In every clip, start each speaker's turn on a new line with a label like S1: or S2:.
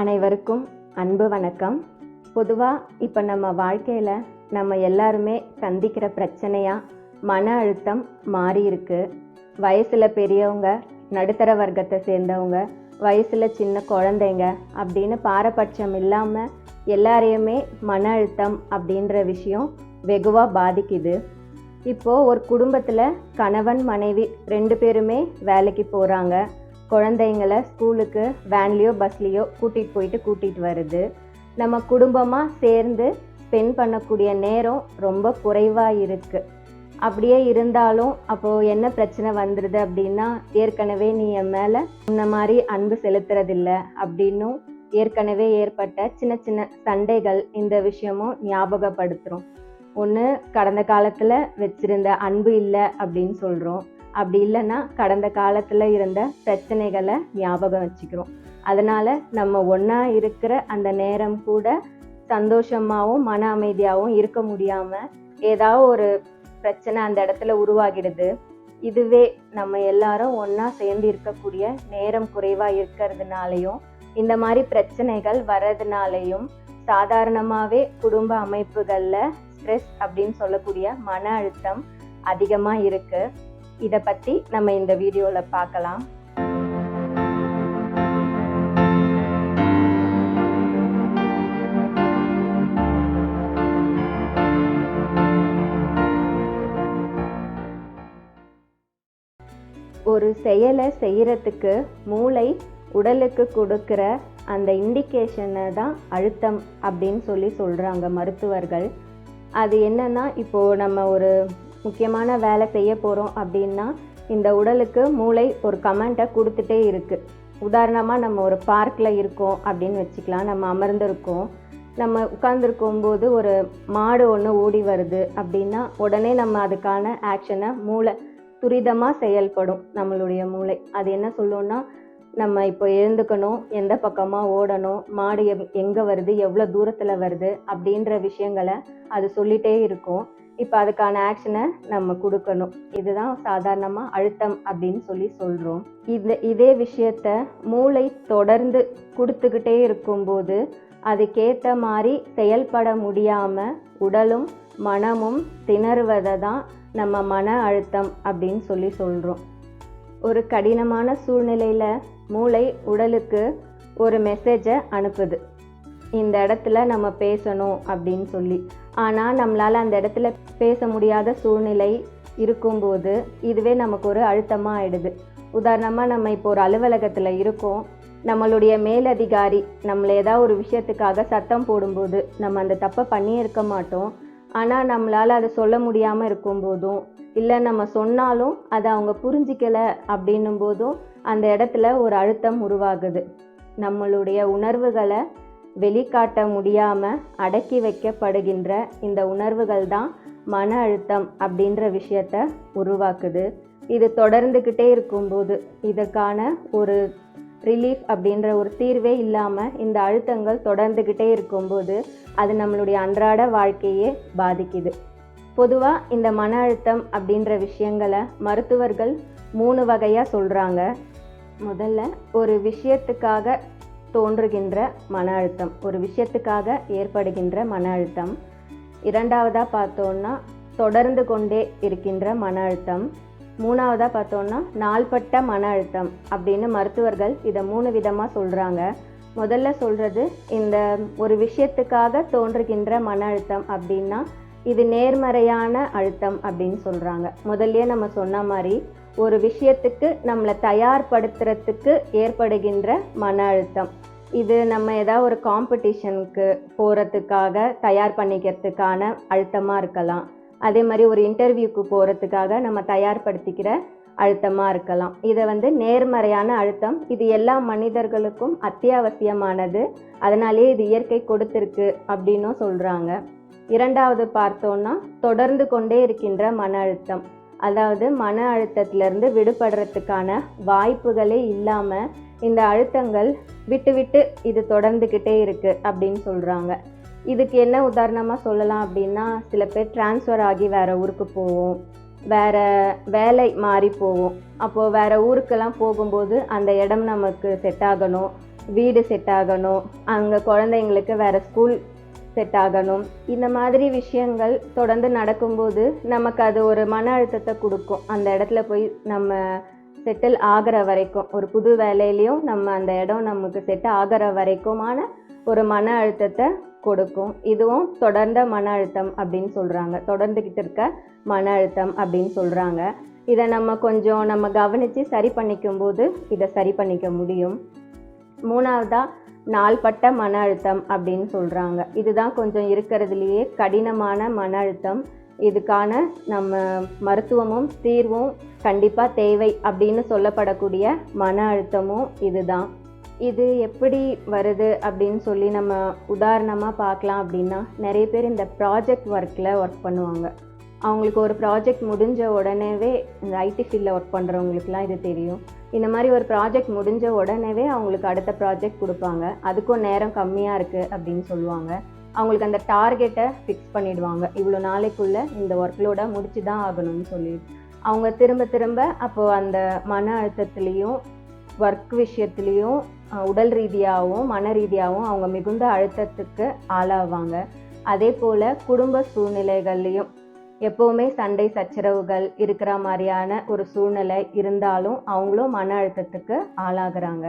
S1: அனைவருக்கும் அன்பு வணக்கம். பொதுவாக இப்போ நம்ம வாழ்க்கையில் நம்ம எல்லாருமே சந்திக்கிற பிரச்சனையாக மன அழுத்தம் மாறி இருக்கு. வயசில் பெரியவங்க நடுத்தர வர்க்கத்தை சேர்ந்தவங்க வயசில் சின்ன குழந்தைங்க அப்படின்னு பாரபட்சம் இல்லாமல் எல்லாரையுமே மன அழுத்தம் அப்படின்ற விஷயம் வெகுவாக பாதிக்குது. இப்போது ஒரு குடும்பத்தில் கணவன் மனைவி ரெண்டு பேருமே வேலைக்கு போகிறாங்க குழந்தைங்கள ஸ்கூலுக்கு வேன்லேயோ பஸ்லேயோ கூட்டிகிட்டு போயிட்டு கூட்டிகிட்டு வருது. நம்ம குடும்பமாக சேர்ந்து ஸ்பெண்ட் பண்ணக்கூடிய நேரம் ரொம்ப குறைவாக இருக்குது அப்படியே இருந்தாலும் அப்போது என்ன பிரச்சனை வந்துடுது அப்படின்னா ஏற்கனவே நீ என் மேலே இந்த மாதிரி அன்பு செலுத்துறதில்ல அப்படின்னும் ஏற்கனவே ஏற்பட்ட சின்ன சின்ன சண்டைகள் இந்த விஷயமும் ஞாபகப்படுத்துகிறோம் ஒன்று கடந்த காலத்தில் வச்சிருந்த அன்பு இல்லை அப்படின்னு சொல்கிறோம் அப்படி இல்லைன்னா கடந்த காலத்தில் இருந்த பிரச்சனைகளை ஞாபகம் வச்சுக்கிறோம். அதனால் நம்ம ஒன்றா இருக்கிற அந்த நேரம் கூட சந்தோஷமாகவும் மன அமைதியாகவும் இருக்க முடியாமல் ஏதாவது ஒரு பிரச்சனை அந்த இடத்துல உருவாகிடுது. இதுவே நம்ம எல்லாரும் ஒன்றா சேர்ந்து இருக்கக்கூடிய நேரம் குறைவாக இருக்கிறதுனாலையும் இந்த மாதிரி பிரச்சனைகள் வர்றதுனாலையும் சாதாரணமாகவே குடும்ப அமைப்புகளில் ஸ்ட்ரெஸ் அப்படின்னு சொல்லக்கூடிய மன அழுத்தம் அதிகமாக இருக்குது இதை பற்றி நம்ம இந்த வீடியோவில் பார்க்கலாம். ஒரு செயலை செய்கிறதுக்கு மூளை உடலுக்கு கொடுக்கிற அந்த இண்டிகேஷனை தான் அழுத்தம் அப்படின்னு சொல்லி சொல்கிறாங்க மருத்துவர்கள். அது என்னன்னா இப்போது நம்ம ஒரு முக்கியமான வேலை செய்ய போகிறோம் அப்படின்னா இந்த உடலுக்கு மூளை ஒரு கமெண்ட்டை கொடுத்துட்டே இருக்குது உதாரணமாக நம்ம ஒரு பார்க்கில் இருக்கோம் அப்படின்னு வச்சுக்கலாம். நம்ம அமர்ந்திருக்கோம். நம்ம உட்கார்ந்துருக்கும் போது ஒரு மாடு ஒன்று ஓடி வருது அப்படின்னா உடனே நம்ம அதுக்கான ஆக்ஷனை மூளை துரிதமாக செயல்படும் நம்மளுடைய மூளை. அது என்ன சொல்லும்னா நம்ம இப்போ எழுந்துக்கணும் எந்த பக்கமாக ஓடணும் மாடு எங்கே வருது எவ்வளோ தூரத்தில் வருது அப்படின்ற விஷயங்களை அது சொல்லிகிட்டே இருக்கும். இப்போ அதுக்கான ஆக்ஷனை நம்ம கொடுக்கணும். இதுதான் சாதாரணமாக அழுத்தம் அப்படின்னு சொல்லி சொல்கிறோம் இந்த இதே விஷயத்த மூளை தொடர்ந்து கொடுத்துக்கிட்டே இருக்கும்போது அதுக்கேற்ற மாதிரி செயல்பட முடியாமல் உடலும் மனமும் திணறுவதை தான் நம்ம மன அழுத்தம் அப்படின்னு சொல்லி சொல்கிறோம் ஒரு கடினமான சூழ்நிலையில் மூளை உடலுக்கு ஒரு மெசேஜை அனுப்புது. இந்த இடத்துல நம்ம பேசணும் அப்படின்னு சொல்லி. ஆனால் நம்மளால் அந்த இடத்துல பேச முடியாத சூழ்நிலை இருக்கும்போது இதுவே நமக்கு ஒரு அழுத்தமாக ஆயிடுது. உதாரணமாக நம்ம இப்போ ஒரு அலுவலகத்தில் இருக்கோம். நம்மளுடைய மேலதிகாரி நம்மளை ஏதாவது ஒரு விஷயத்துக்காக சத்தம் போடும்போது நம்ம அந்த தப்பை பண்ணியே இருக்க மாட்டோம். ஆனால் நம்மளால் அதை சொல்ல முடியாமல் இருக்கும்போதும் இல்லை நம்ம சொன்னாலும் அதை அவங்க புரிஞ்சிக்கலை அப்படின்னும் போதும் அந்த இடத்துல ஒரு அழுத்தம் உருவாகுது. நம்மளுடைய உணர்வுகளை வெளிக்காட்ட முடியாமல் அடக்கி வைக்கப்படுகின்ற இந்த உணர்வுகள் தான் மன அழுத்தம் அப்படின்ற விஷயத்த உருவாக்குது. இது தொடர்ந்துக்கிட்டே இருக்கும்போது இதற்கான ஒரு ரிலீஃப் அப்படின்ற ஒரு தீர்வே இல்லாமல் இந்த அழுத்தங்கள் தொடர்ந்துக்கிட்டே இருக்கும்போது அது நம்மளுடைய அன்றாட வாழ்க்கையே பாதிக்குது. பொதுவாக இந்த மன அழுத்தம் அப்படின்ற விஷயங்களை மருத்துவர்கள் மூணு வகையாக சொல்கிறாங்க முதல்ல ஒரு விஷயத்துக்காக தோன்றுகின்ற மன அழுத்தம். ஒரு விஷயத்துக்காக ஏற்படுகின்ற மன அழுத்தம். இரண்டாவதாக பார்த்தோன்னா தொடர்ந்து கொண்டே இருக்கின்ற மன அழுத்தம். மூணாவதாக பார்த்தோன்னா நாள்பட்ட மன அழுத்தம் அப்படின்னு மருத்துவர்கள் இதை மூணு விதமாக சொல்கிறாங்க முதல்ல சொல்கிறது இந்த ஒரு விஷயத்துக்காக தோன்றுகின்ற மன அழுத்தம் அப்படின்னா இது நேர்மறையான அழுத்தம் அப்படின்னு சொல்கிறாங்க முதல்ல நம்ம சொன்ன மாதிரி ஒரு விஷயத்துக்கு நம்மளை தயார்படுத்துறதுக்கு ஏற்படுகின்ற மன அழுத்தம். இது நம்ம ஏதாவது ஒரு காம்படிஷனுக்கு போகிறதுக்காக தயார் பண்ணிக்கிறதுக்கான அழுத்தமாக இருக்கலாம். அதே மாதிரி ஒரு இன்டர்வியூக்கு போகிறதுக்காக நம்ம தயார்படுத்திக்கிற அழுத்தமாக இருக்கலாம். இதை வந்து நேர்மறையான அழுத்தம் இது எல்லா மனிதர்களுக்கும் அத்தியாவசியமானது. அதனாலேயே இது இயற்கை கொடுத்துருக்கு அப்படின்னும் சொல்கிறாங்க இரண்டாவது பார்த்தோன்னா தொடர்ந்து கொண்டே இருக்கின்ற மன அழுத்தம். அதாவது மன அழுத்தத்திலிருந்து விடுபடுறதுக்கான வாய்ப்புகளே இல்லாமல் இந்த அழுத்தங்கள் விட்டு விட்டு இது தொடர்ந்துக்கிட்டே இருக்குது அப்படின்னு சொல்கிறாங்க இதுக்கு என்ன உதாரணமாக சொல்லலாம் அப்படின்னா சில பேர் டிரான்ஸ்ஃபர் ஆகி வேறு ஊருக்கு போவோம். வேறு வேலை மாறி போவோம். அப்போது வேறு ஊருக்கெல்லாம் போகும்போது அந்த இடம் நமக்கு செட் ஆகணும். வீடு செட் ஆகணும். அங்கே குழந்தைங்களுக்கு வேறு ஸ்கூல் செட் ஆகணும். இந்த மாதிரி விஷயங்கள் தொடர்ந்து நடக்கும்போது நமக்கு அது ஒரு மன அழுத்தத்தை கொடுக்கும். அந்த இடத்துல போய் நம்ம செட்டில் ஆகிற வரைக்கும் ஒரு புது வேலையிலையும் நம்ம அந்த இடம் நமக்கு செட் ஆகிற வரைக்குமான ஒரு மன அழுத்தத்தை கொடுக்கும். இதுவும் தொடர்ந்த மன அழுத்தம் அப்படின்னு சொல்கிறாங்க தொடர்ந்துக்கிட்டு இருக்க மன அழுத்தம் அப்படின்னு சொல்கிறாங்க இதை நம்ம கொஞ்சம் நம்ம கவனித்து சரி பண்ணிக்கும் போது இதை சரி பண்ணிக்க முடியும். மூணாவதாக நாள்பட்ட மன அழுத்தம் அப்படின்னு சொல்கிறாங்க இதுதான் கொஞ்சம் இருக்கிறதுலையே கடினமான மன அழுத்தம். இதுக்கான நம்ம மருத்துவமும் தீர்வும் கண்டிப்பாக தேவை அப்படின்னு சொல்லப்படக்கூடிய மன அழுத்தமும் இதுதான். இது எப்படி வருது அப்படின்னு சொல்லி நம்ம உதாரணமாக பார்க்கலாம் அப்படின்னா நிறைய பேர் இந்த ப்ராஜெக்ட் ஒர்க்கில் ஒர்க் பண்ணுவாங்க. அவங்களுக்கு ஒரு ப்ராஜெக்ட் முடிஞ்ச உடனேவே இந்த ஐடி ஃபீல்டில் ஒர்க் பண்ணுறவங்களுக்குலாம் இது தெரியும். இந்த மாதிரி ஒரு ப்ராஜெக்ட் முடிஞ்ச உடனேவே அவங்களுக்கு அடுத்த ப்ராஜெக்ட் கொடுப்பாங்க. அதுக்கும் நேரம் கம்மியாக இருக்குது அப்படின்னு சொல்லுவாங்க. அவங்களுக்கு அந்த டார்கெட்டை ஃபிக்ஸ் பண்ணிடுவாங்க. இவ்வளோ நாளைக்குள்ளே இந்த ஒர்க்லோட முடிச்சு தான் ஆகணும்னு சொல்லி அவங்க திரும்ப திரும்ப அப்போது அந்த மன அழுத்தத்துலேயும் ஒர்க் விஷயத்துலேயும் உடல் ரீதியாகவும் மன ரீதியாகவும் அவங்க மிகுந்த அழுத்தத்துக்கு ஆளாவாங்க. அதே போல் குடும்ப சூழ்நிலைகள்லேயும் எப்போவுமே சண்டை சச்சரவுகள் இருக்கிற மாதிரியான ஒரு சூழ்நிலை இருந்தாலும் அவங்களும் மன அழுத்தத்துக்கு ஆளாகிறாங்க.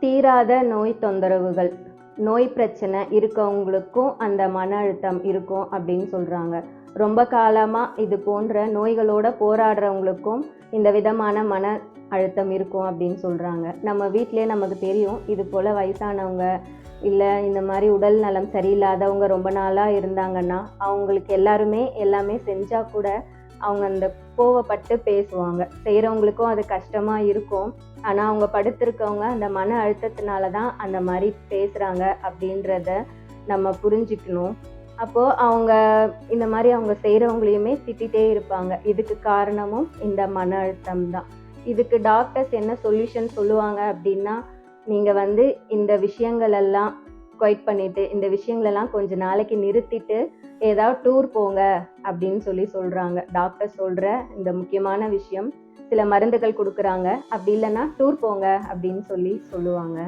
S1: தீராத நோய் தொந்தரவுகள் நோய் பிரச்சனை இருக்கவங்களுக்கும் அந்த மன அழுத்தம் இருக்கும் அப்படின்னு சொல்கிறாங்க ரொம்ப காலமாக இது போன்ற நோய்களோட போராடுறவங்களுக்கும் இந்த விதமான மன அழுத்தம் இருக்கும் அப்படின்னு சொல்கிறாங்க நம்ம வீட்டிலே நமக்கு தெரியும் இது போல் வயசானவங்க இல்லை இந்த மாதிரி உடல் நலம் சரியில்லாதவங்க ரொம்ப நாளாக இருந்தாங்கன்னா அவங்களுக்கு எல்லாருமே எல்லாமே செஞ்சால் கூட அவங்க அந்த கோவப்பட்டு பேசுவாங்க. செய்கிறவங்களுக்கும் அது கஷ்டமாக இருக்கும். ஆனால் அவங்க படுத்திருக்கவங்க அந்த மன அழுத்தத்தினால தான் அந்த மாதிரி பேசுகிறாங்க அப்படின்றத நம்ம புரிஞ்சுக்கணும். அப்போது அவங்க இந்த மாதிரி அவங்க செய்கிறவங்களையுமே திட்டிகிட்டே இருப்பாங்க. இதுக்கு காரணமும் இந்த மன அழுத்தம் தான். இதுக்கு டாக்டர்ஸ் என்ன சொல்யூஷன் சொல்லுவாங்க அப்படின்னா நீங்கள் வந்து இந்த விஷயங்களெல்லாம் குவைட் பண்ணிவிட்டு இந்த விஷயங்களெல்லாம் கொஞ்ச நாளைக்கு நிறுத்திட்டு ஏதாவது டூர் போங்க அப்படின்னு சொல்லி சொல்கிறாங்க டாக்டர் சொல்கிற இந்த முக்கியமான விஷயம் சில மருந்துகள் கொடுக்குறாங்க. அப்படி இல்லைன்னா டூர் போங்க அப்படின்னு சொல்லி சொல்லுவாங்க.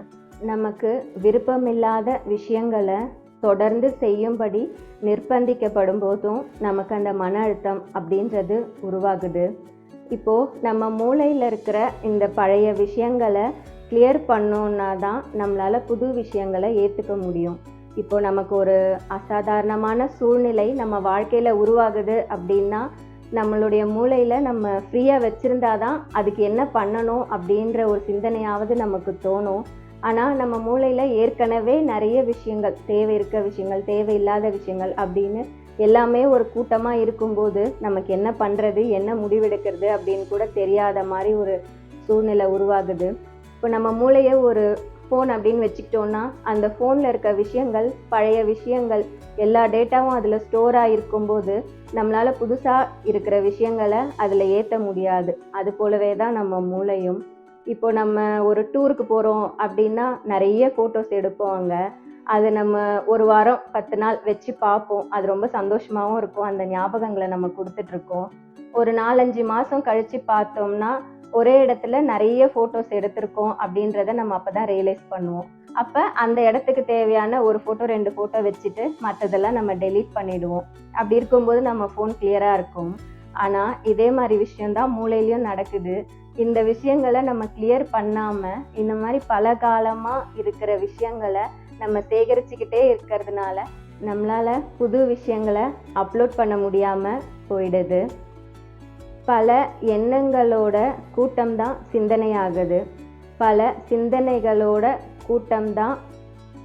S1: நமக்கு விருப்பமில்லாத விஷயங்களை தொடர்ந்து செய்யும்படி நிர்பந்திக்கப்படும் போதும் நமக்கு அந்த மன அழுத்தம் அப்படின்றது உருவாகுது. இப்போது நம்ம மூளையில் இருக்கிற இந்த பழைய விஷயங்களை கிளியர் பண்ணோன்னா தான் நம்மளால் புது விஷயங்களை ஏற்றுக்க முடியும். இப்போ நமக்கு ஒரு அசாதாரணமான சூழ்நிலை நம்ம வாழ்க்கையில் உருவாகுது அப்படின்னா நம்மளுடைய மூளையில் நம்ம ஃப்ரீயாக வச்சுருந்தா தான் அதுக்கு என்ன பண்ணணும் அப்படின்ற ஒரு சிந்தனையாவது நமக்கு தோணும். ஆனால் நம்ம மூளையில் ஏற்கனவே நிறைய விஷயங்கள் தேவை இருக்க விஷயங்கள் தேவையில்லாத விஷயங்கள் அப்படின்னு எல்லாமே ஒரு கூட்டமாக இருக்கும்போது நமக்கு என்ன பண்ணுறது என்ன முடிவெடுக்கிறது அப்படின்னு கூட தெரியாத மாதிரி ஒரு சூழ்நிலை உருவாகுது. இப்போ நம்ம மூளையை ஒரு ஃபோன் அப்படின்னு வச்சுக்கிட்டோன்னா அந்த ஃபோனில் இருக்க விஷயங்கள் பழைய விஷயங்கள் எல்லா டேட்டாவும் அதில் ஸ்டோராக இருக்கும்போது நம்மளால் புதுசாக இருக்கிற விஷயங்களை அதில் ஏற்ற முடியாது. அது போலவே தான் நம்ம மூளையும். இப்போ நம்ம ஒரு டூருக்கு போகிறோம் அப்படின்னா நிறைய ஃபோட்டோஸ் எடுப்போம் அங்கே. அதை நம்ம ஒரு வாரம் பத்து நாள் வச்சு பார்ப்போம். அது ரொம்ப சந்தோஷமாகவும் இருக்கும். அந்த ஞாபகங்களை நம்ம கொடுத்துட்ருக்கோம் ஒரு நாலஞ்சு மாதம் கழித்து பார்த்தோம்னா ஒரே இடத்துல நிறைய ஃபோட்டோஸ் எடுத்திருக்கோம் அப்படின்றத நம்ம அப்போ தான் ரியலைஸ் பண்ணுவோம். அப்போ அந்த இடத்துக்கு தேவையான ஒரு ஃபோட்டோ ரெண்டு ஃபோட்டோ வச்சுட்டு மற்றதெல்லாம் நம்ம டெலீட் பண்ணிடுவோம். அப்படி இருக்கும்போது நம்ம ஃபோன் கிளியராக இருக்கும். ஆனால் இதே மாதிரி விஷயந்தான் மூளையிலையும் நடக்குது. இந்த விஷயங்களை நம்ம கிளியர் பண்ணாமல் இந்த மாதிரி பல காலமாக இருக்கிற விஷயங்களை நம்ம சேகரிச்சுக்கிட்டே இருக்கிறதுனால நம்மளால் புது விஷயங்களை அப்லோட் பண்ண முடியாமல் போயிடுது. பல எண்ணங்களோட கூட்டம்தான் சிந்தனையாகுது. பல சிந்தனைகளோட கூட்டம்தான்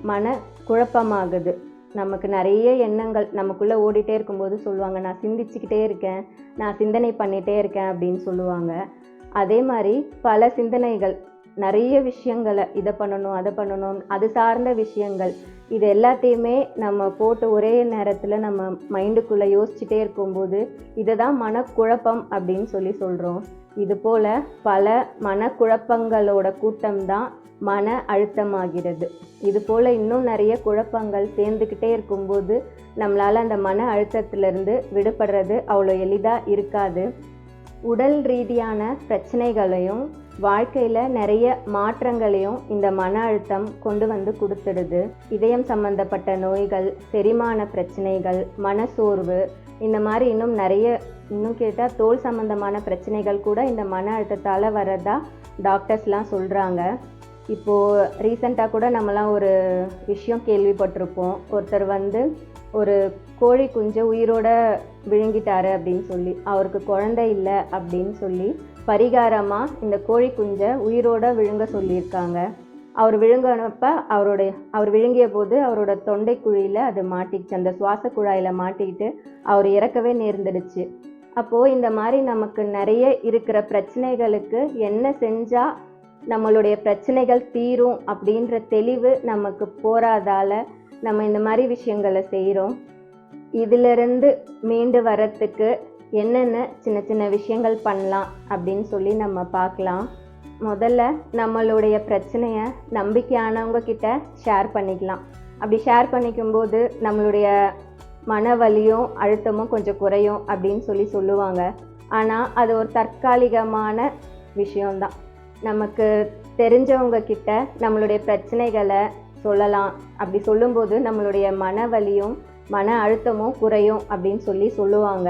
S1: மன குழப்பமாகுது. நமக்கு நிறைய எண்ணங்கள் நமக்குள்ளே ஓடிட்டே இருக்கும்போது சொல்லுவாங்க நான் சிந்திச்சுக்கிட்டே இருக்கேன் நான் சிந்தனை பண்ணிகிட்டே இருக்கேன் அப்படின்னு சொல்லுவாங்க. அதே மாதிரி பல சிந்தனைகள் நிறைய விஷயங்களை இதை பண்ணணும் அதை பண்ணணும் அது சார்ந்த விஷயங்கள் இது எல்லாத்தையுமே நம்ம போட்டு ஒரே நேரத்தில் நம்ம மைண்டுக்குள்ளே யோசிச்சுட்டே இருக்கும்போது இதை தான் மனக்குழப்பம் அப்படின்னு சொல்லி சொல்கிறோம் இது போல் பல மனக்குழப்பங்களோட கூட்டம் தான் மன அழுத்தமாகிறது. இது போல் இன்னும் நிறைய குழப்பங்கள் சேர்ந்துக்கிட்டே இருக்கும்போது நம்மளால் அந்த மன அழுத்தத்திலிருந்து விடுபடுறது அவ்வளோ எளிதாக இருக்காது. உடல் ரீதியான பிரச்சனைகளையும் வாழ்க்கையில் நிறைய மாற்றங்களையும் இந்த மன அழுத்தம் கொண்டு வந்து கொடுத்துடுது. இதயம் சம்பந்தப்பட்ட நோய்கள் செரிமான பிரச்சனைகள் மனசோர்வு இந்த மாதிரி இன்னும் நிறைய இன்னும் கேட்டால் தோல் சம்பந்தமான பிரச்சனைகள் கூட இந்த மன அழுத்தத்தால் வரதா டாக்டர்ஸ்லாம் சொல்கிறாங்க இப்போது ரீசண்டாக கூட நம்மலாம் ஒரு விஷயம் கேள்விப்பட்டிருப்போம். ஒருத்தர் வந்து ஒரு கோழி குஞ்சை உயிரோட விழுங்கிட்டாரு அப்படின்னு சொல்லி அவருக்கு குழந்தை இல்லை அப்படின்னு சொல்லி பரிகாரமாக இந்த கோழி குஞ்சை உயிரோட விழுங்க சொல்லியிருக்காங்க. அவர் விழுங்கினப்ப அவருடைய அவர் விழுங்கிய போது அவரோட தொண்டை குழியில் அது மாட்டிக்கிச்சு. அந்த சுவாச குழாயில் மாட்டிக்கிட்டு அவர் இறக்கவே நேர்ந்துடுச்சு. அப்போது இந்த மாதிரி நமக்கு நிறைய இருக்கிற பிரச்சனைகளுக்கு என்ன செஞ்சால் நம்மளுடைய பிரச்சனைகள் தீரும் அப்படின்ற தெளிவு நமக்கு போராதால நம்ம இந்த மாதிரி விஷயங்களை செய்கிறோம் இதிலிருந்து மீண்டு வரத்துக்கு என்னென்ன சின்ன சின்ன விஷயங்கள் பண்ணலாம் அப்படின்னு சொல்லி நம்ம பார்க்கலாம். முதல்ல நம்மளுடைய பிரச்சனையை நம்பிக்கையானவங்க கிட்ட ஷேர் பண்ணிக்கலாம். அப்படி ஷேர் பண்ணிக்கும்போது நம்மளுடைய மன வலியும் அழுத்தமும் கொஞ்சம் குறையும் அப்படின்னு சொல்லி சொல்லுவாங்க. ஆனால் அது ஒரு தற்காலிகமான விஷயம்தான். நமக்கு தெரிஞ்சவங்க கிட்ட நம்மளுடைய பிரச்சனைகளை சொல்லலாம். அப்படி சொல்லும்போது நம்மளுடைய மன வலியும் மன அழுத்தமும் குறையும் அப்படின்னு சொல்லி சொல்லுவாங்க.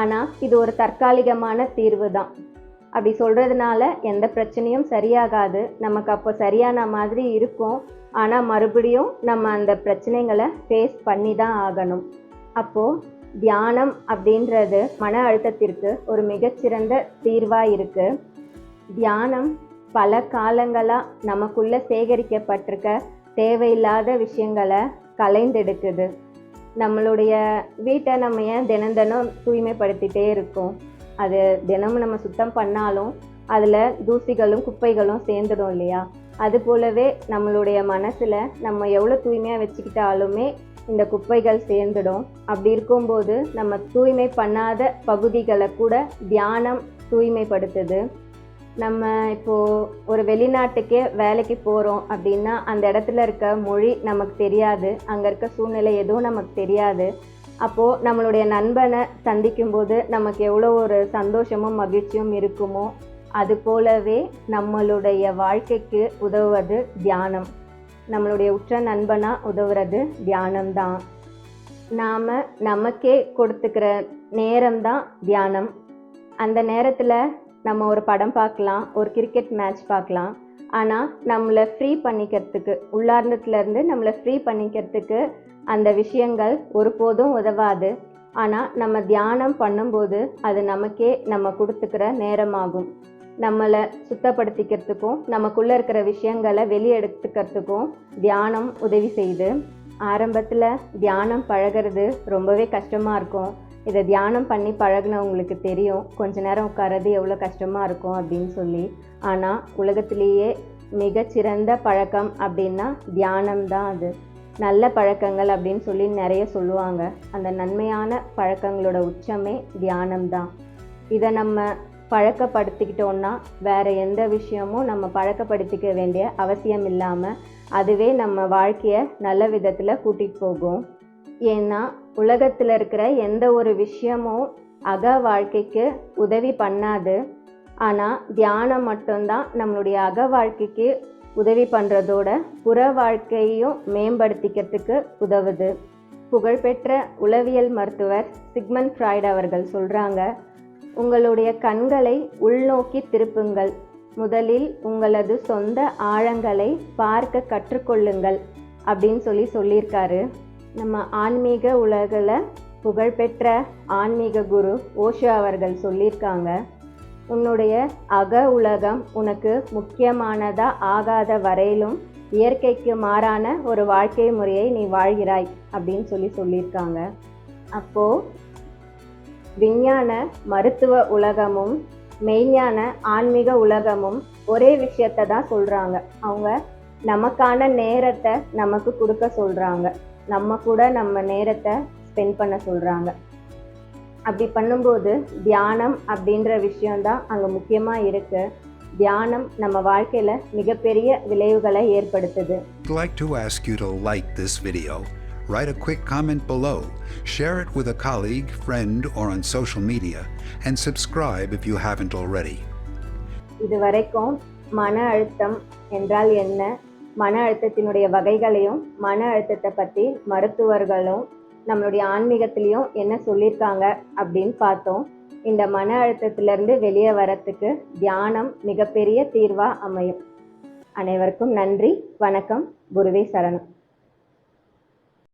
S1: ஆனால் இது ஒரு தற்காலிகமான தீர்வு தான். அப்படி சொல்கிறதுனால எந்த பிரச்சனையும் சரியாகாது. நமக்கு அப்போ சரியான மாதிரி இருக்கும். ஆனால் மறுபடியும் நம்ம அந்த பிரச்சனைகளை ஃபேஸ் பண்ணி தான் ஆகணும். அப்போது தியானம் அப்படின்றது மன அழுத்தத்திற்கு ஒரு மிகச்சிறந்த தீர்வாக இருக்குது தியானம் பல காலங்களாக நமக்குள்ளே சேகரிக்கப்பட்டிருக்க தேவையில்லாத விஷயங்களை கலைந்தெடுக்குது. நம்மளுடைய வீட்டை நம்ம ஏன் தினம் தினம் தூய்மைப்படுத்திட்டே இருக்கோம்? அது தினமும் நம்ம சுத்தம் பண்ணாலும் அதில் தூசிகளும் குப்பைகளும் சேர்ந்துடும் இல்லையா? அது போலவே நம்மளுடைய மனசில் நம்ம எவ்வளோ தூய்மையாக வச்சுக்கிட்டாலுமே இந்த குப்பைகள் சேர்ந்துடும். அப்படி இருக்கும்போது நம்ம தூய்மை பண்ணாத பகுதிகளை கூட தியானம் தூய்மைப்படுத்துது. நம்ம இப்போது ஒரு வெளிநாட்டுக்கே வேலைக்கு போகிறோம் அப்படின்னா அந்த இடத்துல இருக்க மொழி நமக்கு தெரியாது. அங்கே இருக்க சூழ்நிலை எதுவும் நமக்கு தெரியாது. அப்போது நம்மளுடைய நண்பனை சந்திக்கும்போது நமக்கு எவ்வளோ ஒரு சந்தோஷமும் மகிழ்ச்சியும் இருக்குமோ அது போலவே நம்மளுடைய வாழ்க்கைக்கு உதவுவது தியானம். நம்மளுடைய உற்ற நண்பனாக உதவுறது தியானம்தான். நாம் நமக்கே கொடுத்துக்கிற நேரம்தான் தியானம். அந்த நேரத்தில் நம்ம ஒரு படம் பார்க்கலாம் ஒரு கிரிக்கெட் மேட்ச் பார்க்கலாம். ஆனால் நம்மளை ஃப்ரீ பண்ணிக்கிறதுக்கு உள்ளார்ந்தத்துலேருந்து நம்மளை ஃப்ரீ பண்ணிக்கிறதுக்கு அந்த விஷயங்கள் ஒருபோதும் உதவாது. ஆனால் நம்ம தியானம் பண்ணும்போது அது நமக்கே நம்ம கொடுத்துக்கிற நேரமாகும். நம்மளை சுத்தப்படுத்திக்கிறதுக்கும் நமக்குள்ளே இருக்கிற விஷயங்களை வெளியெடுத்துக்கிறதுக்கும் தியானம் உதவி செய்யுது. ஆரம்பத்தில் தியானம் பழகிறது ரொம்பவே கஷ்டமாக இருக்கும். இதை தியானம் பண்ணி பழகினவங்களுக்கு தெரியும். கொஞ்ச நேரம் உட்காரது எவ்வளோ கஷ்டமாக இருக்கும் அப்படின்னு சொல்லி. ஆனால் உலகத்திலேயே மிகச்சிறந்த பழக்கம் அப்படின்னா தியானம் தான் அது. நல்ல பழக்கங்கள் அப்படின்னு சொல்லி நிறைய சொல்லுவாங்க. அந்த நன்மையான பழக்கங்களோட உச்சமே தியானம் தான் இதை நம்ம பழக்கப்படுத்திக்கிட்டோன்னா வேறு எந்த விஷயமும் நம்ம பழக்கப்படுத்திக்க வேண்டிய அவசியம் இல்லாமல் அதுவே நம்ம வாழ்க்கையை நல்ல விதத்தில் கூட்டிகிட்டு போகும். ஏன்னா உலகத்தில் இருக்கிற எந்த ஒரு விஷயமும் அக வாழ்க்கைக்கு உதவி பண்ணாது. ஆனால் தியானம் மட்டும்தான் நம்மளுடைய அக வாழ்க்கைக்கு உதவி பண்ணுறதோட புற வாழ்க்கையையும் மேம்படுத்திக்கிறதுக்கு உதவுது. புகழ்பெற்ற உளவியல் மருத்துவர் சிக்மன் ஃப்ராய்ட் அவர்கள் சொல்கிறாங்க உங்களுடைய கண்களை உள்நோக்கி திருப்புங்கள். முதலில் உங்களது சொந்த ஆழங்களை பார்க்க கற்றுக்கொள்ளுங்கள். அப்படின்னு சொல்லி சொல்லியிருக்காரு. நம்ம ஆன்மீக உலகில் புகழ்பெற்ற ஆன்மீக குரு ஓஷோ அவர்கள் சொல்லியிருக்காங்க உன்னுடைய அக உலகம் உனக்கு முக்கியமானதா ஆகாத வரையிலும் இயற்கைக்கு மாறான ஒரு வாழ்க்கை முறையை நீ வாழ்கிறாய் அப்படின்னு சொல்லி சொல்லியிருக்காங்க. அப்போது விஞ்ஞான மருத்துவ உலகமும் மெய்ஞான ஆன்மீக உலகமும் ஒரே விஷயத்தை தான் சொல்கிறாங்க அவங்க நமக்கான நேரத்தை நமக்கு கொடுக்க சொல்கிறாங்க நம்ம கூட நம்ம நேரத்தை ஸ்பெண்ட் பண்ண சொல்கிறாங்க அப்படி பண்ணும்போது தியானம் அப்படின்ற விஷயம்தான் அங்கே முக்கியமாக இருக்குது தியானம் நம்ம வாழ்க்கையில் மிகப்பெரிய விளைவுகளை ஏற்படுத்துது
S2: like to ask you to like this video. Write a quick comment below, share it with a colleague, friend, or on social media, and subscribe if you haven't already.
S1: இது வரைக்கும் மன அழுத்தம் என்றால் என்ன மன அழுத்தத்தினுடைய வகைகளையும் மன அழுத்தத்தை பற்றி மருத்துவர்களும் நம்மளுடைய ஆன்மீகத்திலையும் என்ன சொல்லியிருக்காங்க அப்படின்னு பார்த்தோம். இந்த மன அழுத்தத்திலிருந்து வெளியே வரத்துக்கு தியானம் மிகப்பெரிய தீர்வாக அமையும். அனைவருக்கும் நன்றி. வணக்கம். குருவே சரணம்.